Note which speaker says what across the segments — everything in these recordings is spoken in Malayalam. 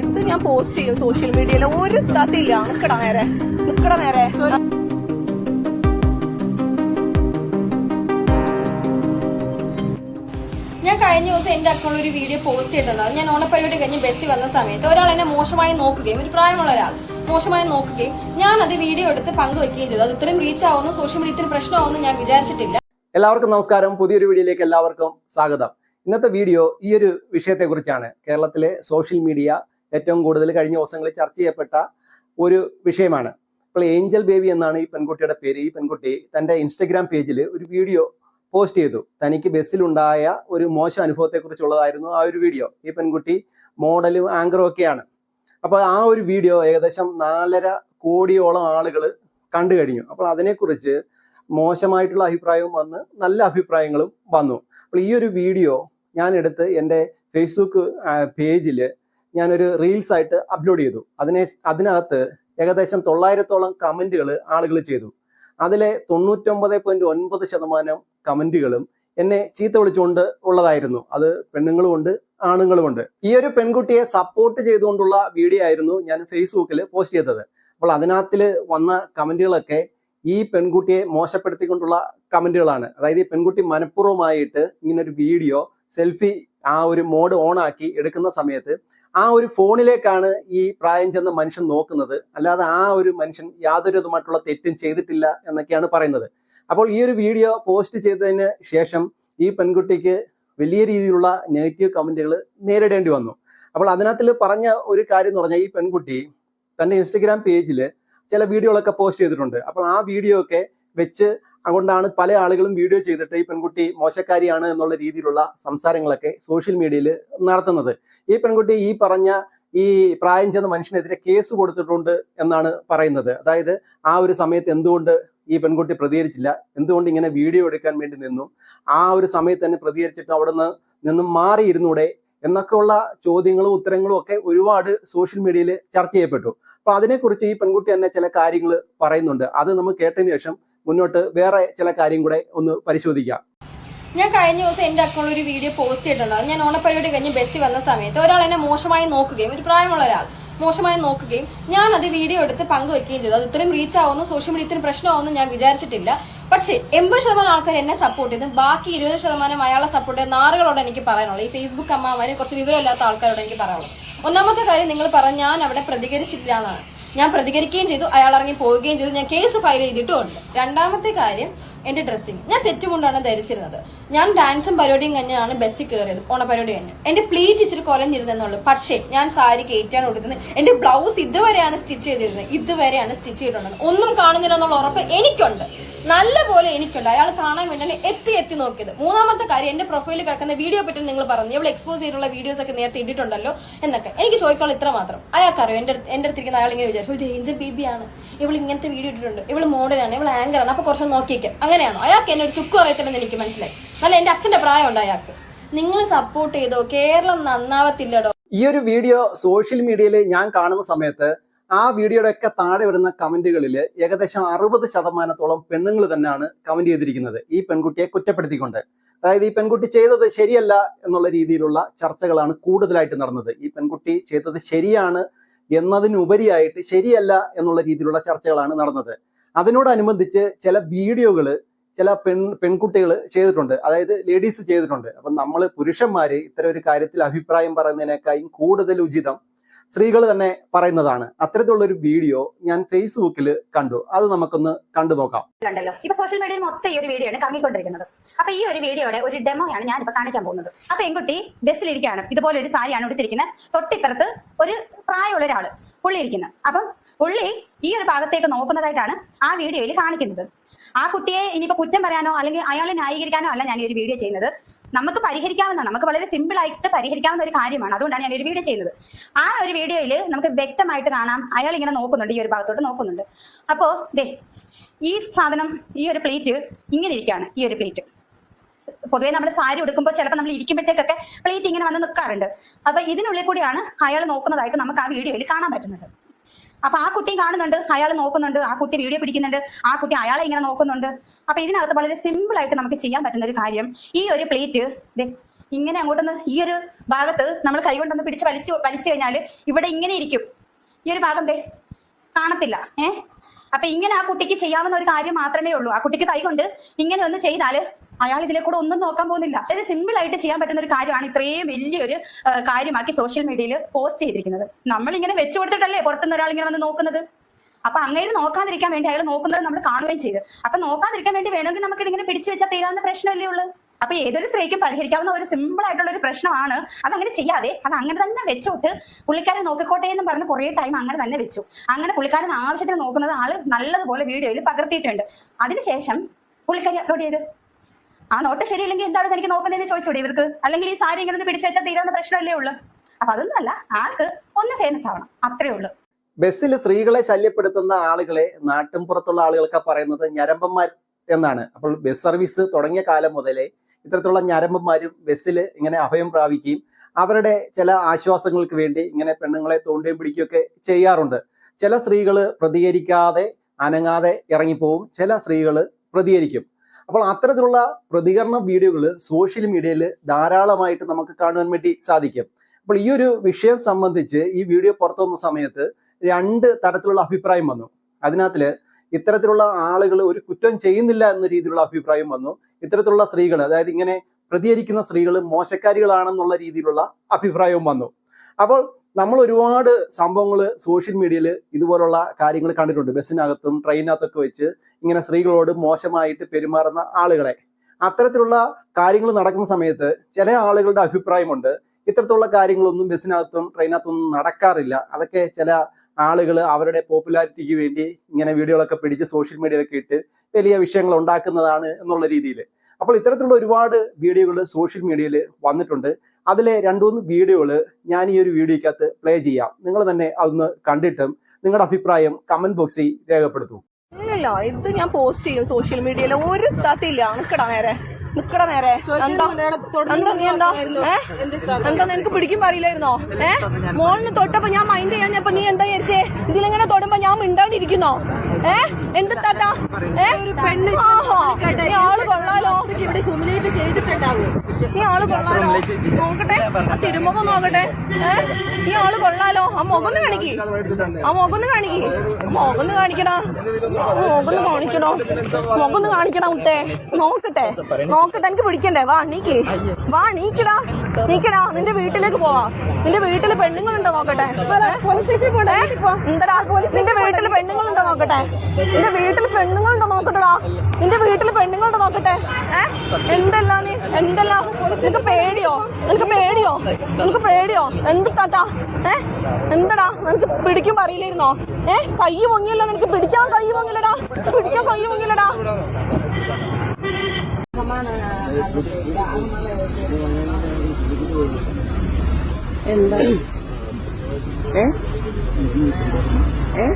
Speaker 1: എന്ത് ഞാൻ പോസ്റ്റ് ചെയ്യും സോഷ്യൽ മീഡിയയിൽ ഒരു തത്തില്ല നിക്കട നേരെ. നിക്കട നേരെ.
Speaker 2: ഞാൻ കഴിഞ്ഞ ദിവസം എന്റെ അക്കൗണ്ട് ഒരു വീഡിയോ പോസ്റ്റ് ചെയ്തിട്ടുണ്ട്. ഞാൻ ഓണപ്പരിപാടി കഴിഞ്ഞ് ബസ്സിൽ വന്ന സമയത്ത് ഒരാൾ എന്നെ മോശമായി നോക്കുകയും ഒരു പ്രായമുള്ള ഒരാൾ മോശമായി നോക്കുകയും ഞാൻ അത് വീഡിയോ എടുത്ത് പങ്കുവെക്കുകയും ചെയ്തു. അത് ഇത്രയും റീച്ച് ആവുമെന്ന് സോഷ്യൽ മീഡിയ ഇത്രയും പ്രശ്നമാവുമെന്ന് ഞാൻ വിചാരിച്ചിട്ടില്ല.
Speaker 3: എല്ലാവർക്കും നമസ്കാരം. പുതിയൊരു വീഡിയോയിലേക്ക് എല്ലാവർക്കും സ്വാഗതം. ഇന്നത്തെ വീഡിയോ ഈ ഒരു വിഷയത്തെക്കുറിച്ചാണ്. കേരളത്തിലെ സോഷ്യൽ മീഡിയ ഏറ്റവും കൂടുതൽ കഴിഞ്ഞ ദിവസങ്ങളിൽ ചർച്ച ചെയ്യപ്പെട്ട ഒരു വിഷയമാണ്. ഇപ്പോൾ ഏഞ്ചൽ ബേബി എന്നാണ് ഈ പെൺകുട്ടിയുടെ പേര്. ഈ പെൺകുട്ടി തന്റെ ഇൻസ്റ്റഗ്രാം പേജിൽ ഒരു വീഡിയോ പോസ്റ്റ് ചെയ്തു. തനിക്ക് ബസ്സിലുണ്ടായ ഒരു മോശം അനുഭവത്തെക്കുറിച്ചുള്ളതായിരുന്നു ആ ഒരു വീഡിയോ. ഈ പെൺകുട്ടി മോഡലും ആങ്കറും ഒക്കെയാണ്. അപ്പോൾ ആ ഒരു വീഡിയോ ഏകദേശം നാലര കോടിയോളം ആളുകൾ കണ്ടു കഴിഞ്ഞു. അപ്പോൾ അതിനെക്കുറിച്ച് മോശമായിട്ടുള്ള അഭിപ്രായവും വന്ന് നല്ല അഭിപ്രായങ്ങളും വന്നു. അപ്പോൾ ഈ ഒരു വീഡിയോ ഞാൻ എടുത്ത് എന്റെ ഫേസ്ബുക്ക് പേജിൽ ഞാനൊരു റീൽസ് ആയിട്ട് അപ്ലോഡ് ചെയ്തു. അതിനെ അതിനകത്ത് ഏകദേശം തൊള്ളായിരത്തോളം കമന്റുകൾ ആളുകൾ ചെയ്തു. അതിലെ തൊണ്ണൂറ്റൊമ്പത് പോയിന്റ് ഒൻപത് ശതമാനം കമന്റുകളും എന്നെ ചീത്ത വിളിച്ചുകൊണ്ട് ഉള്ളതായിരുന്നു. അത് പെണ്ണുങ്ങളുമുണ്ട് ആണുങ്ങളുമുണ്ട് ഈ ഒരു പെൺകുട്ടിയെ സപ്പോർട്ട് ചെയ്തുകൊണ്ടുള്ള വീഡിയോ ആയിരുന്നു ഞാൻ ഫേസ്ബുക്കിൽ പോസ്റ്റ് ചെയ്തത്. അപ്പോൾ അതിനകത്തിൽ വന്ന കമന്റുകളൊക്കെ ഈ പെൺകുട്ടിയെ മോശപ്പെടുത്തിക്കൊണ്ടുള്ള കമന്റുകളാണ് അതായത് ഈ പെൺകുട്ടി മനഃപൂർവമായിട്ട് ഇങ്ങനൊരു വീഡിയോ സെൽഫി ആ ഒരു മോഡ് ഓൺ ആക്കി എടുക്കുന്ന സമയത്ത് ആ ഒരു ഫോണിലേക്കാണ് ഈ പ്രായം ചെന്ന മനുഷ്യൻ നോക്കുന്നത്. അല്ലാതെ ആ ഒരു മനുഷ്യൻ യാതൊരു വിധമായിട്ടുള്ള തെറ്റും ചെയ്തിട്ടില്ല എന്നൊക്കെയാണ് പറയുന്നത്. അപ്പോൾ ഈ ഒരു വീഡിയോ പോസ്റ്റ് ചെയ്തതിന് ശേഷം ഈ പെൺകുട്ടിക്ക് വലിയ രീതിയിലുള്ള നെഗറ്റീവ് കമന്റുകൾ നേരിടേണ്ടി വന്നു. അപ്പോൾ അതിനകത്തിൽ പറഞ്ഞ ഒരു കാര്യം എന്ന് പറഞ്ഞാൽ ഈ പെൺകുട്ടി തന്റെ ഇൻസ്റ്റഗ്രാം പേജിൽ ചില വീഡിയോകളൊക്കെ പോസ്റ്റ് ചെയ്തിട്ടുണ്ട്. അപ്പോൾ ആ വീഡിയോ ഒക്കെ വെച്ച് അതുകൊണ്ടാണ് പല ആളുകളും വീഡിയോ ചെയ്തിട്ട് ഈ പെൺകുട്ടി മോശക്കാരിയാണ് എന്നുള്ള രീതിയിലുള്ള സംസാരങ്ങളൊക്കെ സോഷ്യൽ മീഡിയയിൽ നടത്തുന്നത്. ഈ പെൺകുട്ടി ഈ പറഞ്ഞ ഈ പ്രായം ചെന്ന മനുഷ്യനെതിരെ കേസ് കൊടുത്തിട്ടുണ്ട് എന്നാണ് പറയുന്നത്. അതായത് ആ ഒരു സമയത്ത് എന്തുകൊണ്ട് ഈ പെൺകുട്ടി പ്രതികരിച്ചില്ല? എന്തുകൊണ്ട് ഇങ്ങനെ വീഡിയോ എടുക്കാൻ വേണ്ടി നിന്നു? ആ ഒരു സമയത്ത് തന്നെ പ്രതികരിച്ചിട്ട് അവിടെ നിന്ന് നിന്നും മാറിയിരുന്നൂടെ? എന്നൊക്കെയുള്ള ചോദ്യങ്ങളും ഉത്തരങ്ങളും ഒക്കെ ഒരുപാട് സോഷ്യൽ മീഡിയയിൽ ചർച്ച ചെയ്യപ്പെട്ടു. അപ്പൊ അതിനെക്കുറിച്ച് ഈ പെൺകുട്ടി തന്നെ ചില കാര്യങ്ങൾ പറയുന്നുണ്ട്. അത് നമ്മൾ കേട്ടതിന് ശേഷം മുന്നോട്ട് വേറെ ചില കാര്യം കൂടെ ഒന്ന് പരിശോധിക്കാം.
Speaker 2: ഞാൻ കഴിഞ്ഞ ദിവസം എന്റെ അക്കൗണ്ടിൽ ഒരു വീഡിയോ പോസ്റ്റ് ചെയ്തിട്ടുണ്ടായിരുന്നു. ഞാൻ ഓണപ്പരിപാടി കഴിഞ്ഞ് ബസ്സിൽ വന്ന സമയത്ത് ഒരാൾ എന്നെ മോശമായി നോക്കുകയും ഒരു പ്രായമുള്ള ഒരാൾ മോശമായി നോക്കുകയും ഞാൻ അത് വീഡിയോ എടുത്ത് പങ്കുവെക്കുകയും ചെയ്തു. അത് ഇത്രയും റീച്ച് ആവുന്നു സോഷ്യൽ മീഡിയ ഇത്രയും പ്രശ്നമാവുന്നു ഞാൻ വിചാരിച്ചിട്ടില്ല. പക്ഷേ എൺപത് ശതമാനം ആൾക്കാർ എന്നെ സപ്പോർട്ട് ചെയ്തു. ബാക്കി ഇരുപത് ശതമാനം അയാളെ സപ്പോർട്ട് ചെയ്ത നാറുകളോട് എനിക്ക് പറയാനുള്ളൂ ഈ ഫേസ്ബുക്ക് അമ്മമാരെ കുറച്ച് വിവരമില്ലാത്ത ആൾക്കാരോട് എനിക്ക് പറയാനുള്ളൂ ഒന്നാമത്തെ കാര്യം നിങ്ങൾ പറഞ്ഞ ഞാൻ അവിടെ പ്രതികരിച്ചിട്ടില്ല എന്നാണ്. ഞാൻ പ്രതികരിക്കുകയും ചെയ്തു അയാൾ ഇറങ്ങി പോവുകയും ചെയ്തു. ഞാൻ കേസ് ഫയൽ ചെയ്തിട്ടുമുണ്ട് രണ്ടാമത്തെ കാര്യം എന്റെ ഡ്രസ്സിങ് ഞാൻ സെറ്റ് കൊണ്ടാണ് ധരിച്ചിരുന്നത്. ഞാൻ ഡാൻസും പരിപാടിയും കഴിഞ്ഞാണ് ബസ്സിൽ കയറിയത് ഓണപരിപാടി കഴിഞ്ഞ്. എന്റെ പ്ലീറ്റ് ഇച്ചിരി കൊലഞ്ഞിരുന്നെന്നുള്ളൂ പക്ഷേ ഞാൻ സാരി കയറ്റാണ് കൊടുക്കുന്നത് എന്റെ ബ്ലൗസ് ഇതുവരെയാണ് സ്റ്റിച്ച് ചെയ്തിരുന്നത്. ഇതുവരെയാണ് സ്റ്റിച്ച് ചെയ്തിട്ടുള്ളത്. ഒന്നും കാണുന്നില്ല എന്നുള്ള ഉറപ്പ് എനിക്കുണ്ട്. നല്ല പോലെ എനിക്കുണ്ട്. അയാൾ കാണാൻ വേണ്ടി എത്തി എത്തി നോക്കിയത്. മൂന്നാമത്തെ കാര്യം എന്റെ പ്രൊഫൈലിൽ കിടക്കുന്ന വീഡിയോ പറ്റി നിങ്ങൾ പറഞ്ഞു. ഇവിടെ എക്സ്പോസ് ചെയ്തിട്ടുള്ള വീഡിയോസ് ഒക്കെ നേരത്തെ ഇട്ടിട്ടുണ്ടല്ലോ എന്നൊക്കെ. എനിക്ക് ചോദിക്കാനുള്ള ഇത്ര മാത്രം. അയാൾക്കറിയോ? എന്റെ എന്റെ അടുത്തിരിക്കുന്ന അയാൾ ഇങ്ങനെ വിചാരിച്ചു ഇത് ഏഞ്ചൽ ആണ്. ഇവൾ ഇങ്ങനത്തെ വീഡിയോ ഇട്ടിട്ടുണ്ട്. ഇവൾ മോഡലാണ് ഇവൾ ആങ്കറാണ് അപ്പൊ കുറച്ച് നോക്കിയേക്കാം. അങ്ങനെയാണോ? അയാൾക്ക് എന്നെ ഒരു ചുക്കും അറിയത്തില്ലെന്ന് എനിക്ക് മനസ്സിലായി. നല്ല എന്റെ അച്ഛന്റെ പ്രായമുണ്ട് അയാൾക്ക്. നിങ്ങൾ സപ്പോർട്ട് ചെയ്തോ? കേരളം നന്നാവത്തില്ലടോ.
Speaker 3: ഈ ഒരു വീഡിയോ സോഷ്യൽ മീഡിയയിൽ ഞാൻ കാണുന്ന സമയത്ത് ആ വീഡിയോയുടെ ഒക്കെ താഴെ വരുന്ന കമന്റുകളിൽ ഏകദേശം അറുപത് ശതമാനത്തോളം പെണ്ണുങ്ങൾ തന്നെയാണ് കമന്റ് ചെയ്തിരിക്കുന്നത്. ഈ പെൺകുട്ടിയെ കുറ്റപ്പെടുത്തിക്കൊണ്ട്. അതായത് ഈ പെൺകുട്ടി ചെയ്തത് ശരിയല്ല എന്നുള്ള രീതിയിലുള്ള ചർച്ചകളാണ് കൂടുതലായിട്ട് നടന്നത്. ഈ പെൺകുട്ടി ചെയ്തത് ശരിയാണ് എന്നതിനുപരിയായിട്ട് ശരിയല്ല എന്നുള്ള രീതിയിലുള്ള ചർച്ചകളാണ് നടന്നത്. അതിനോടനുബന്ധിച്ച് ചില വീഡിയോകൾ ചില പെൺ പെൺകുട്ടികൾ ചെയ്തിട്ടുണ്ട്. അതായത് ലേഡീസ് ചെയ്തിട്ടുണ്ട്. അപ്പം നമ്മൾ പുരുഷന്മാർ ഇത്തരം ഒരു കാര്യത്തിൽ അഭിപ്രായം പറയുന്നതിനേക്കാളും കൂടുതൽ ഉചിതം സ്ത്രീകൾ തന്നെ പറയുന്നതാണ്. അത്തരത്തിലുള്ള ഒരു വീഡിയോ ഞാൻ ഫേസ്ബുക്കിൽ കണ്ടു. അത് നമുക്കൊന്ന് കണ്ടു നോക്കാം.
Speaker 4: കണ്ടല്ലോ. ഇപ്പൊ സോഷ്യൽ മീഡിയയിൽ മൊത്തം ഈ ഒരു വീഡിയോ ആണ് കറങ്ങിക്കൊണ്ടിരിക്കുന്നത്. അപ്പൊ ഈ ഒരു വീഡിയോയുടെ ഒരു ഡെമോയാണ് ഞാൻ ഇപ്പൊ കാണിക്കാൻ പോകുന്നത്. അപ്പൊ പെൺകുട്ടി ബസ്സിലിരിക്കുകയാണ് ഇതുപോലെ ഒരു സാരിയാണ് ഉടുത്തിരിക്കുന്നത് തൊട്ടിപ്പുറത്ത് ഒരു പ്രായമുള്ള ഒരാൾ പുള്ളി ഇരിക്കുന്നത് അപ്പം പുള്ളി ഈ ഒരു ഭാഗത്തേക്ക് നോക്കുന്നതായിട്ടാണ് ആ വീഡിയോയിൽ കാണിക്കുന്നത്. ആ കുട്ടിയെ ഇനിയിപ്പോ കുറ്റം പറയാനോ അല്ലെങ്കിൽ അയാളെ ന്യായീകരിക്കാനോ അല്ല ഞാൻ ഈ ഒരു വീഡിയോ ചെയ്യുന്നത്. നമുക്ക് പരിഹരിക്കാവുന്ന നമുക്ക് വളരെ സിമ്പിൾ ആയിട്ട് പരിഹരിക്കാവുന്ന ഒരു കാര്യമാണ്. അതുകൊണ്ടാണ് ഞാൻ ഒരു വീഡിയോ ചെയ്യുന്നത്. ആ ഒരു വീഡിയോയിൽ നമുക്ക് വ്യക്തമായിട്ട് കാണാം. അയാൾ ഇങ്ങനെ നോക്കുന്നുണ്ട് ഈ ഒരു ഭാഗത്തോട്ട് നോക്കുന്നുണ്ട്. അപ്പോ ദേ ഈ സാധനം ഈ ഒരു പ്ലേറ്റ് ഇങ്ങനെ ഇരിക്കുകയാണ് ഈ ഒരു പ്ലേറ്റ് പൊതുവേ നമ്മൾ സാരി ഉടുക്കുമ്പോൾ ചിലപ്പോൾ നമ്മൾ ഇരിക്കുമ്പോഴത്തേക്കൊക്കെ പ്ലേറ്റ് ഇങ്ങനെ വന്ന് നിൽക്കാറുണ്ട് അപ്പൊ ഇതിനുള്ളിൽ കൂടിയാണ് അയാൾ നോക്കുന്നതായിട്ട് നമുക്ക് ആ വീഡിയോയിൽ കാണാൻ പറ്റുന്നത്. അപ്പൊ ആ കുട്ടിയും കാണുന്നുണ്ട് അയാൾ നോക്കുന്നുണ്ട് ആ കുട്ടി വീഡിയോ പിടിക്കുന്നുണ്ട് ആ കുട്ടി അയാളെ ഇങ്ങനെ നോക്കുന്നുണ്ട്. അപ്പൊ ഇതിനകത്ത് വളരെ സിമ്പിൾ ആയിട്ട് നമുക്ക് ചെയ്യാൻ പറ്റുന്ന ഒരു കാര്യം ഈ ഒരു പ്ലേറ്റ് ഇങ്ങനെ അങ്ങോട്ടൊന്ന് ഈ ഒരു ഭാഗത്ത് നമ്മൾ കൈകൊണ്ടൊന്ന് പിടിച്ച് വലിച്ചു വലിച്ചു കഴിഞ്ഞാൽ ഇവിടെ ഇങ്ങനെ ഇരിക്കും. ഈ ഒരു ഭാഗം ദേ കാണത്തില്ല ഏഹ് അപ്പൊ ഇങ്ങനെ ആ കുട്ടിക്ക് ചെയ്യാവുന്ന ഒരു കാര്യം മാത്രമേ ഉള്ളൂ. ആ കുട്ടിക്ക് കൈകൊണ്ട് ഇങ്ങനെ ഒന്ന് ചെയ്താൽ അയാൾ ഇതിലെ കൂടെ ഒന്നും നോക്കാൻ പോകുന്നില്ല. അതായത് സിമ്പിൾ ആയിട്ട് ചെയ്യാൻ പറ്റുന്ന ഒരു കാര്യമാണ് ഇത്രയും വലിയൊരു കാര്യമാക്കി സോഷ്യൽ മീഡിയയിൽ പോസ്റ്റ് ചെയ്തിരിക്കുന്നത്. നമ്മൾ ഇങ്ങനെ വെച്ചു കൊടുത്തിട്ടല്ലേ പുറത്തുനിന്ന് ഒരാൾ ഇങ്ങനെ വന്ന് നോക്കുന്നത്? അപ്പൊ അങ്ങനെ നോക്കാതിരിക്കാൻ വേണ്ടി അയാൾ നോക്കുന്നത് നമ്മൾ കാണുകയും ചെയ്തു. അപ്പൊ നോക്കാതിരിക്കാൻ വേണ്ടി വേണമെങ്കിൽ നമുക്ക് ഇതിങ്ങനെ പിടിച്ചു വെച്ചാൽ തീരാവുന്ന പ്രശ്നമല്ലേ ഉള്ളൂ? അപ്പൊ ഏതൊരു സ്ത്രീക്കും പരിഹരിക്കാവുന്ന ഒരു സിമ്പിൾ ആയിട്ടുള്ള ഒരു പ്രശ്നമാണ്. അത് അങ്ങനെ ചെയ്യാതെ അത് അങ്ങനെ തന്നെ വെച്ചോട്ട് പുള്ളിക്കാരൻ നോക്കിക്കോട്ടെ എന്ന് പറഞ്ഞ് കുറേ ടൈം അങ്ങനെ തന്നെ വെച്ചു. അങ്ങനെ പുള്ളിക്കാരൻ ആവശ്യത്തിന് നോക്കുന്നത് ആൾ നല്ലതുപോലെ വീഡിയോയിൽ പകർത്തിയിട്ടുണ്ട്. അതിനുശേഷം പുള്ളിക്കാരി അപ്ലോഡ് ചെയ്ത്. ആ നോട്ട് ശരിയില്ലെങ്കിൽ എന്താണ് തനിക്ക് നോക്കുന്നതെന്ന് ചോദിച്ചോടെ ഇവർക്ക്? അല്ലെങ്കിൽ ഈ സാരി ഇങ്ങനെ പിടിച്ചു വെച്ചാൽ തീരാവുന്ന പ്രശ്നമല്ലേ ഉള്ളൂ? അപ്പൊ അതൊന്നുമല്ല ആൾക്ക് ഒന്ന് ഫേമസ് ആവണം അത്രേ ഉള്ളൂ.
Speaker 3: ബസ്സിൽ സ്ത്രീകളെ ശല്യപ്പെടുത്തുന്ന ആളുകളെ നാട്ടിൻ പുറത്തുള്ള ആളുകളൊക്കെ പറയുന്നത് ഞരമ്പന്മാർ എന്നാണ്. അപ്പോൾ ബസ് സർവീസ് തുടങ്ങിയ കാലം മുതലേ ഇത്തരത്തിലുള്ള ഞരമ്പന്മാരും ബസ്സിൽ ഇങ്ങനെ അഭയം പ്രാപിക്കുകയും അവരുടെ ചില ആശ്വാസങ്ങൾക്ക് വേണ്ടി ഇങ്ങനെ പെണ്ണുങ്ങളെ തോണ്ടിയും പിടിക്കുകയൊക്കെ ചെയ്യാറുണ്ട്. ചില സ്ത്രീകൾ പ്രതികരിക്കാതെ അനങ്ങാതെ ഇറങ്ങിപ്പോവും. ചില സ്ത്രീകൾ പ്രതികരിക്കും. അപ്പോൾ അത്തരത്തിലുള്ള പ്രതികരണ വീഡിയോകൾ സോഷ്യൽ മീഡിയയിൽ ധാരാളമായിട്ട് നമുക്ക് കാണുവാൻ വേണ്ടി സാധിക്കും. അപ്പോൾ ഈ ഒരു വിഷയം സംബന്ധിച്ച് ഈ വീഡിയോ പുറത്തു വന്ന സമയത്ത് രണ്ട് തരത്തിലുള്ള അഭിപ്രായം വന്നു. അതിനകത്തിൽ ഇത്തരത്തിലുള്ള ആളുകൾ ഒരു കുറ്റം ചെയ്യുന്നില്ല എന്ന രീതിയിലുള്ള അഭിപ്രായം വന്നു. ഇത്തരത്തിലുള്ള സ്ത്രീകൾ അതായത് ഇങ്ങനെ പ്രതികരിക്കുന്ന സ്ത്രീകൾ മോശക്കാരികളാണെന്നുള്ള രീതിയിലുള്ള അഭിപ്രായവും വന്നു. അപ്പോൾ നമ്മൾ ഒരുപാട് സംഭവങ്ങൾ സോഷ്യൽ മീഡിയയിൽ ഇതുപോലുള്ള കാര്യങ്ങൾ കണ്ടിട്ടുണ്ട്. ബസ്സിനകത്തും ട്രെയിനകത്തൊക്കെ വെച്ച് ഇങ്ങനെ സ്ത്രീകളോട് മോശമായിട്ട് പെരുമാറുന്ന ആളുകളെ. അത്തരത്തിലുള്ള കാര്യങ്ങൾ നടക്കുന്ന സമയത്ത് ചില ആളുകളുടെ അഭിപ്രായമുണ്ട്. ഇത്തരത്തിലുള്ള കാര്യങ്ങളൊന്നും ബസ്സിനകത്തും ട്രെയിനകത്തൊന്നും നടക്കാറില്ല. അതൊക്കെ ചില ആളുകൾ അവരുടെ പോപ്പുലാരിറ്റിക്ക് വേണ്ടി ഇങ്ങനെ വീഡിയോകളൊക്കെ പിടിച്ച് സോഷ്യൽ മീഡിയയിലൊക്കെ ഇട്ട് വലിയ വിഷയങ്ങൾ ഉണ്ടാക്കുന്നതാണ് എന്നുള്ള രീതിയിൽ അപ്പോൾ ഇത്തരത്തിലുള്ള ഒരുപാട് വീഡിയോകൾ സോഷ്യൽ മീഡിയയിൽ വന്നിട്ടുണ്ട്. അതിലെ രണ്ടു മൂന്ന് വീഡിയോകൾ ഞാൻ ഈ ഒരു വീഡിയോക്കകത്ത് പ്ലേ ചെയ്യാം. നിങ്ങൾ തന്നെ അതൊന്ന് കണ്ടിട്ടും നിങ്ങളുടെ അഭിപ്രായം കമന്റ് ബോക്സിൽ രേഖപ്പെടുത്തും.
Speaker 1: ഇല്ലല്ലോ ഇത് ഞാൻ പോസ്റ്റ് ചെയ്യും സോഷ്യൽ മീഡിയയിൽ ഒരു തത്തില്ല നിക്കടാ നേരെ. നിക്കടാ നേരെ. എന്താ? എന്താ നീ എന്താ? ഏ? എന്താ നിനക്ക് പിടിക്കും പറയില്ലായിരുന്നോ ഏ? മോളിന് തൊട്ടപ്പോ ഞാൻ മൈൻഡ് ചെയ്യാൻ നീ എന്താ വിചാരിച്ചേ? ഇതിലിങ്ങനെ മിണ്ടാണ്ടിരിക്കുന്നോ? ഏ? എന്ത് താത്ത? ഏ? പെണ്ണ് നീ ആൾ കൊള്ളാലോ. ഇവിടെ ഹ്യൂമിലേറ്റ് ചെയ്തിട്ടുണ്ടാവും? നീ ആൾ കൊള്ളാലോ. നോക്കട്ടെ. ആ തിരുമുഖം നോക്കട്ടെ. ഏ? ഈ ആൾ കൊള്ളാലോ. ആ മുഖന്ന് കാണിക്കി. ആ മുഖന്ന് കാണിക്കി. കാണിക്ക് മുഖം ഒന്ന് കാണിക്കടാ മുഖം കാണിക്കണോ? മുഖം ഒന്ന് കാണിക്കടാ മുത്തേ? നോക്കട്ടെ. നോക്കട്ടെ. എനിക്ക് പിടിക്കണ്ടേ? വാ നീക്ക് വാ നീക്കടാ നീക്കടാ നിന്റെ വീട്ടിലേക്ക് പോവാ. നിന്റെ വീട്ടിൽ പെണ്ണുങ്ങളുണ്ടോ? നോക്കട്ടെ. പോലീസ് സ്റ്റേഷനിൽ പോണ്ടേ എന്താ നിന്റെ വീട്ടിൽ പെണ്ണുങ്ങളുണ്ടോ നോക്കട്ടെ നിന്റെ വീട്ടിൽ പെണ്ണുങ്ങളുണ്ടോ നോക്കട്ടെടാ നിന്റെ വീട്ടിൽ പെണ്ണുങ്ങളുണ്ടോ നോക്കട്ടെ എന്തെല്ലാം നീ എന്തെല്ലാം നിനക്ക് പേടിയോ നിനക്ക് പേടിയോ നിനക്ക് പേടിയോ എന്ത് താത്താ ഏ എന്തടാ നിനക്ക് പിടിക്കും അറിയില്ലായിരുന്നോ ഏ കൈ പൊങ്ങിയല്ലോ നിനക്ക് പിടിക്കാൻ കൈ പൊങ്ങില്ലടാ പിടിക്കാൻ കൈ പൊങ്ങില്ലടാ എന്താ ഏ? ഏ?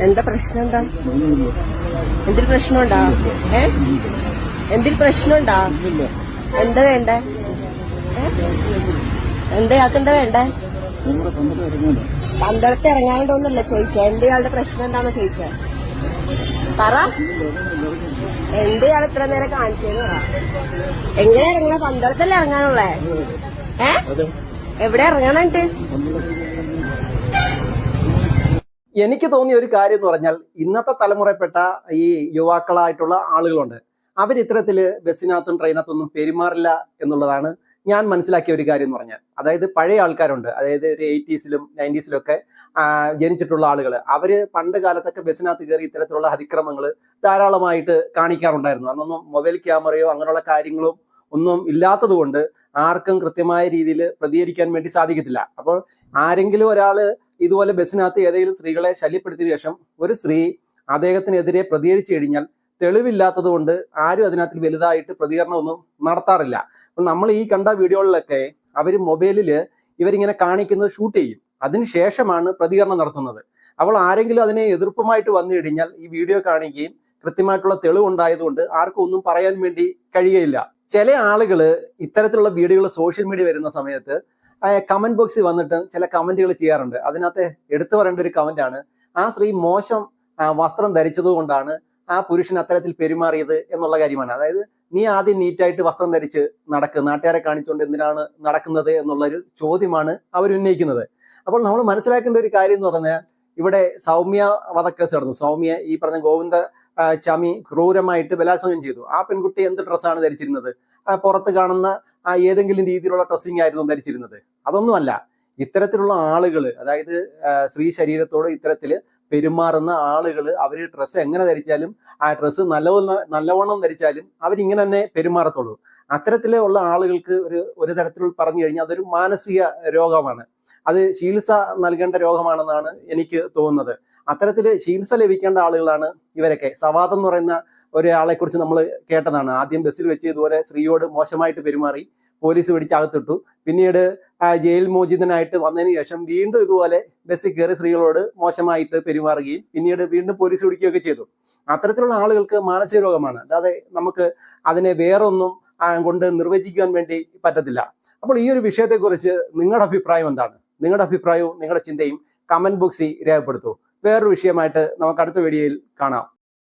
Speaker 1: എന്താ പ്രശ്നം എന്താ? എന്തിൽ പ്രശ്നമുണ്ടാ? ഏ? എന്തിൽ പ്രശ്നമുണ്ടാ? എന്താ വേണ്ടേ? എന്താ ഇയാൾക്ക് എന്താ വേണ്ടേ? പന്തളത്ത് ഇറങ്ങാനുണ്ടോന്നല്ല ചോദിച്ചേ. എന്റെ ഇയാളുടെ പ്രശ്നം എന്താണെന്ന് ചോദിച്ചേ. പറ. ഇയാൾ ഇത്ര നേരം കാണിച്ചത് എങ്ങനെ ഇറങ്ങണ? പന്തളത്തല്ലേ ഇറങ്ങാനുള്ളേ? ഏ? എവിടെ ഇറങ്ങാനായിട്ട്
Speaker 3: എനിക്ക് തോന്നിയ ഒരു കാര്യം എന്ന് പറഞ്ഞാൽ ഇന്നത്തെ തലമുറയിൽപ്പെട്ട ഈ യുവാക്കളായിട്ടുള്ള ആളുകളുണ്ട്. അവർ ഇത്തരത്തിൽ ബസ്സിനകത്തും ട്രെയിനകത്തൊന്നും പെരുമാറില്ല എന്നുള്ളതാണ് ഞാൻ മനസ്സിലാക്കിയ ഒരു കാര്യം എന്ന് പറഞ്ഞാൽ. അതായത് പഴയ ആൾക്കാരുണ്ട്. അതായത് ഒരു എയ്റ്റീസിലും നയന്റീസിലും ഒക്കെ ജനിച്ചിട്ടുള്ള ആളുകൾ അവർ പണ്ട് കാലത്തൊക്കെ ബസ്സിനകത്ത് കയറി ഇത്തരത്തിലുള്ള അതിക്രമങ്ങൾ ധാരാളമായിട്ട് കാണിക്കാറുണ്ടായിരുന്നു. അന്നൊന്നും മൊബൈൽ ക്യാമറയോ അങ്ങനെയുള്ള കാര്യങ്ങളും ഒന്നും ഇല്ലാത്തത് കൊണ്ട് ആർക്കും കൃത്യമായ രീതിയിൽ പ്രതികരിക്കാൻ വേണ്ടി സാധിക്കത്തില്ല. അപ്പോൾ ആരെങ്കിലും ഒരാൾ ഇതുപോലെ ബസ്സിനകത്ത് ഏതെങ്കിലും സ്ത്രീകളെ ശല്യപ്പെടുത്തിയ ശേഷം ഒരു സ്ത്രീ അദ്ദേഹത്തിനെതിരെ പ്രതികരിച്ചു കഴിഞ്ഞാൽ തെളിവില്ലാത്തത് കൊണ്ട് ആരും അതിനകത്ത് വലുതായിട്ട് പ്രതികരണമൊന്നും നടത്താറില്ല. അപ്പം നമ്മൾ ഈ കണ്ട വീഡിയോകളിലൊക്കെ അവർ മൊബൈലിൽ ഇവരിങ്ങനെ കാണിക്കുന്നത് ഷൂട്ട് ചെയ്യും. അതിനുശേഷമാണ് പ്രതികരണം നടത്തുന്നത്. അപ്പോൾ ആരെങ്കിലും അതിനെ എതിർപ്പുമായിട്ട് വന്നു കഴിഞ്ഞാൽ ഈ വീഡിയോ കാണിക്കുകയും കൃത്യമായിട്ടുള്ള തെളിവുണ്ടായതുകൊണ്ട് ആർക്കും ഒന്നും പറയാൻ വേണ്ടി കഴിയുകയില്ല. ചില ആളുകൾ ഇത്തരത്തിലുള്ള വീഡിയോകൾ സോഷ്യൽ മീഡിയ വരുന്ന സമയത്ത് കമന്റ് ബോക്സിൽ വന്നിട്ട് ചില കമന്റുകൾ ചെയ്യാറുണ്ട്. അതിനകത്ത് എടുത്തു പറയേണ്ട ഒരു കമന്റ് ആണ് ആ സ്ത്രീ മോശം വസ്ത്രം ധരിച്ചത് കൊണ്ടാണ് ആ പുരുഷൻ അത്തരത്തിൽ പെരുമാറിയത് എന്നുള്ള കാര്യമാണ്. അതായത് നീ ആദ്യം നീറ്റായിട്ട് വസ്ത്രം ധരിച്ച് നടക്ക് നാട്ടുകാരെ കാണിച്ചുകൊണ്ട് എന്തിനാണ് നടക്കുന്നത് എന്നുള്ളൊരു ചോദ്യമാണ് അവർ ഉന്നയിക്കുന്നത്. അപ്പോൾ നമ്മൾ മനസ്സിലാക്കേണ്ട ഒരു കാര്യം എന്ന് പറഞ്ഞാൽ ഇവിടെ സൗമ്യ വധക്കേസ് നടന്നു. സൗമ്യ ഈ പറഞ്ഞ ഗോവിന്ദ ചാമി ക്രൂരമായിട്ട് ബലാത്സംഗം ചെയ്തു. ആ പെൺകുട്ടി എന്ത് ഡ്രസ്സാണ് ധരിച്ചിരുന്നത്? പുറത്ത് കാണുന്ന ഏതെങ്കിലും രീതിയിലുള്ള ഡ്രസ്സിങ് ആയിരുന്നു ധരിച്ചിരുന്നത്. അതൊന്നുമല്ല. ഇത്തരത്തിലുള്ള ആളുകൾ അതായത് സ്ത്രീ ശരീരത്തോട് ഇത്തരത്തിൽ പെരുമാറുന്ന ആളുകൾ അവർ ഡ്രസ്സ് എങ്ങനെ ധരിച്ചാലും ആ ഡ്രസ്സ് നല്ലവണ്ണം നല്ലവണ്ണം ധരിച്ചാലും അവരിങ്ങനെ തന്നെ പെരുമാറത്തുള്ളൂ. അത്തരത്തിലുള്ള ആളുകൾക്ക് ഒരു ഒരു തരത്തിൽ പറഞ്ഞു കഴിഞ്ഞാൽ അതൊരു മാനസിക രോഗമാണ്. അത് ചികിത്സ നൽകേണ്ട രോഗമാണെന്നാണ് എനിക്ക് തോന്നുന്നത്. അത്തരത്തിൽ ചികിത്സ ലഭിക്കേണ്ട ആളുകളാണ് ഇവരൊക്കെ. സവാദ് എന്ന് പറയുന്ന ഒരാളെ കുറിച്ച് നമ്മൾ കേട്ടതാണ്. ആദ്യം ബസ്സിൽ വെച്ച് ഇതുപോലെ സ്ത്രീയോട് മോശമായിട്ട് പെരുമാറി പോലീസ് പിടിച്ച് അകത്തിട്ടു പിന്നീട് ജയിൽ മോചിതനായിട്ട് വന്നതിന് ശേഷം വീണ്ടും ഇതുപോലെ ബസ്സിൽ കയറി സ്ത്രീകളോട് മോശമായിട്ട് പെരുമാറുകയും പിന്നീട് വീണ്ടും പോലീസ് പിടിക്കുകയൊക്കെ ചെയ്തു. അത്തരത്തിലുള്ള ആളുകൾക്ക് മാനസിക രോഗമാണ്. അല്ലാതെ നമുക്ക് അതിനെ വേറൊന്നും കൊണ്ട് നിർവചിക്കാൻ വേണ്ടി പറ്റത്തില്ല. അപ്പോൾ ഈ ഒരു വിഷയത്തെക്കുറിച്ച് നിങ്ങളുടെ അഭിപ്രായം എന്താണ്? നിങ്ങളുടെ അഭിപ്രായവും നിങ്ങളുടെ ചിന്തയും കമന്റ് ബോക്സിൽ രേഖപ്പെടുത്തൂ. വേറൊരു വിഷയമായിട്ട് നമുക്ക് അടുത്ത വീഡിയോയിൽ കാണാം.